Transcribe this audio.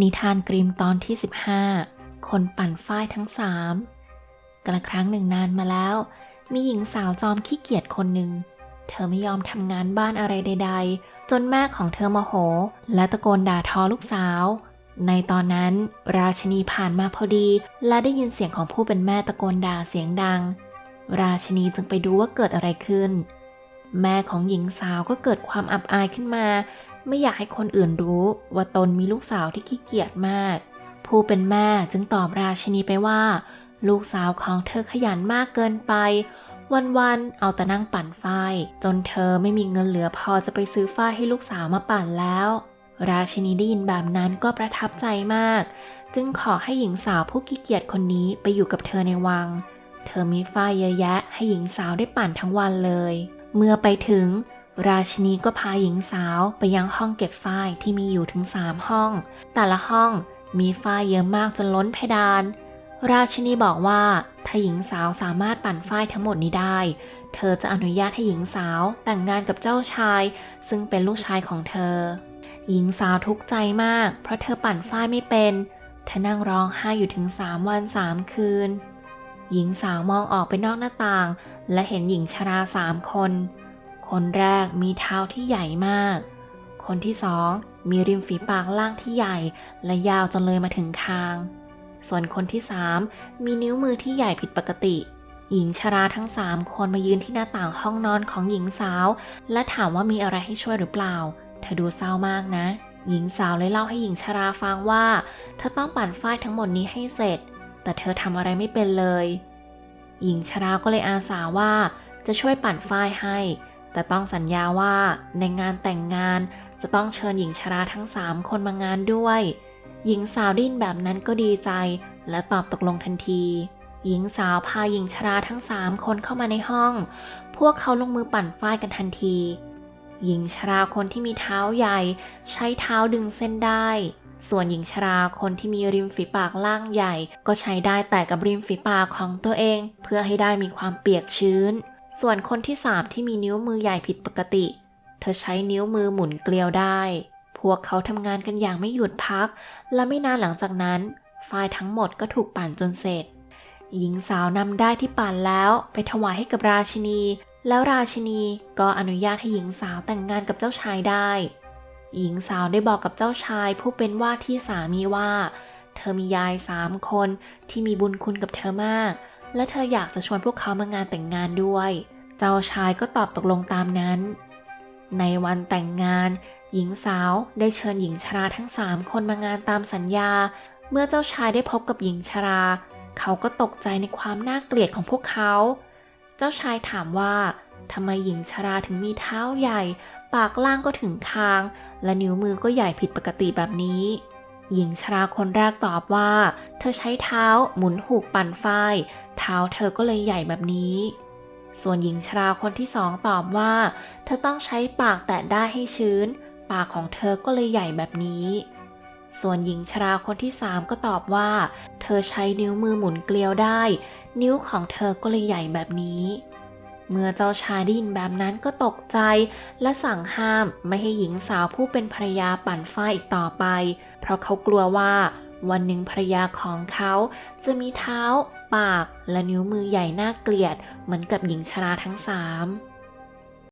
นิทานกริมตอนที่ 15 คนปั่นฝ้ายทั้งสามกระครั้งหนึ่งนานมาแล้ว มีหญิงสาวจอมขี้เกียจคนหนึ่ง เธอไม่ยอมทำงานบ้านอะไรใด ๆ จนแม่ของเธอโมโห และตะโกนด่าทอลูกสาว ในตอนนั้น ราชินีผ่านมาพอดี และได้ยินเสียงของผู้เป็นแม่ตะโกนด่าเสียงดัง ราชินีจึงไปดูว่าเกิดอะไรขึ้น แม่ของหญิงสาวก็เกิดความอับอายขึ้นมา ไม่อยากให้คนอื่นรู้ว่าตนมีลูกสาวที่ขี้เกียจมาก ผู้เป็นแม่จึงตอบราชินีไปว่า ลูกสาวของเธอขยันมากเกินไป วันๆเอาแต่นั่งปั่นฝ้ายจนเธอไม่มีเงินเหลือพอจะไปซื้อฝ้ายให้ลูกสาวมาปั่นแล้ว ราชินีได้ยินแบบนั้นก็ประทับใจมาก จึงขอให้หญิงสาวผู้ขี้เกียจคนนี้ไปอยู่กับเธอในวัง เธอมีฝ้ายเยอะแยะให้หญิงสาวได้ปั่นทั้งวันเลย เมื่อไปถึง ราชินีก็พาหญิงสาวไปยังห้องเก็บฝ้ายที่มีอยู่ถึงสามห้อง แต่ละห้องมีฝ้ายเยอะมากจนล้นเพดาน ราชินีบอกว่าถ้าหญิงสาวสามารถปั่นฝ้ายทั้งหมดนี้ได้ เธอจะอนุญาตให้หญิงสาวแต่งงานกับเจ้าชาย ซึ่งเป็นลูกชายของเธอ หญิงสาวทุกข์ใจมาก เพราะเธอปั่นฝ้ายไม่เป็นเธอนั่งร้องไห้อยู่ถึงสามวันสามคืน หญิงสาวมองออกไปนอกหน้าต่าง และเห็นหญิงชราสามคน คนแรกมีเท้าที่ใหญ่มาก คนที่สองมีริมฝีปากล่างที่ใหญ่และยาวจนเลยมาถึงคาง ส่วนคนที่สามมีนิ้วมือที่ใหญ่ผิดปกติ หญิงชราทั้งสามคนมายืนที่หน้าต่างห้องนอนของหญิงสาว และถามว่ามีอะไรให้ช่วยหรือเปล่า เธอดูเศร้ามากนะ หญิงสาวเลยเล่าให้หญิงชราฟังว่า เธอต้องปั่นฝ้ายทั้งหมดนี้ให้เสร็จ แต่เธอทำอะไรไม่เป็นเลย หญิงชราก็เลยอาสาว่าจะช่วยปั่นฝ้ายให้ แต่ต้องสัญญาว่าในงานแต่งงานจะต้องเชิญหญิงชราทั้งสามคนมางานด้วย หญิงสาวดิ้นแบบนั้นก็ดีใจ และตอบตกลงทันที หญิงสาวพาหญิงชราทั้งสามคนเข้ามาในห้อง พวกเขาลงมือปั่นฝ้ายกันทันที หญิงชราคนที่มีเท้าใหญ่ ใช้เท้าดึงเส้นได้ ส่วนหญิงชราคนที่มีริมฝีปากล่างใหญ่ ก็ใช้ได้แต่กับริมฝีปากของตัวเอง เพื่อให้ได้มีความเปียกชื้น ส่วนคนที่สามที่มีนิ้วมือใหญ่ผิดปกติ เธอใช้นิ้วมือหมุนเกลียวได้ พวกเขาทำงานกันอย่างไม่หยุดพัก และไม่นานหลังจากนั้นฝ้ายทั้งหมดก็ถูกปั่นจนเสร็จ หญิงสาวนำได้ที่ปั่นแล้วไปถวายให้กับราชินี แล้วราชินีก็อนุญาตให้หญิงสาวแต่งงานกับเจ้าชายได้ หญิงสาวได้บอกกับเจ้าชายผู้เป็นว่าที่สามีว่า เธอมียายสามคนที่มีบุญคุณกับเธอมาก และเธออยากจะชวนพวกเขามางานแต่งงานด้วย เจ้าชายก็ตอบตกลงตามนั้น ในวันแต่งงาน หญิงสาวได้เชิญหญิงชราทั้งสามคนมางานตามสัญญา เมื่อเจ้าชายได้พบกับหญิงชรา เขาก็ตกใจในความน่าเกลียดของพวกเขา เจ้าชายถามว่าทำไมหญิงชราถึงมีเท้าใหญ่ ปากล่างก็ถึงคาง และนิ้วมือก็ใหญ่ผิดปกติแบบนี้ หญิงชราคนแรกตอบว่า เธอใช้เท้าหมุนหูกปั่นฝ้ายเท้าเธอก็เลยใหญ่แบบนี้ ส่วนหญิงชราคนที่สองตอบว่า เธอต้องใช้ปากแตะได้ให้ชื้น ปากของเธอก็เลยใหญ่แบบนี้ ส่วนหญิงชราคนที่สามก็ตอบว่า เธอใช้นิ้วมือหมุนเกลียวได้ นิ้วของเธอก็เลยใหญ่แบบนี้ เมื่อเจ้าชายได้ยินแบบนั้นก็ตกใจและสั่งห้ามไม่ให้หญิงสาวผู้เป็นภรรยาปั่นฝ้ายอีกต่อไป เพราะเขากลัวว่าวันหนึ่งภรรยาของเขาจะมีเท้า ปาก และนิ้วมือใหญ่น่าเกลียด เหมือนกับหญิงชราทั้งสาม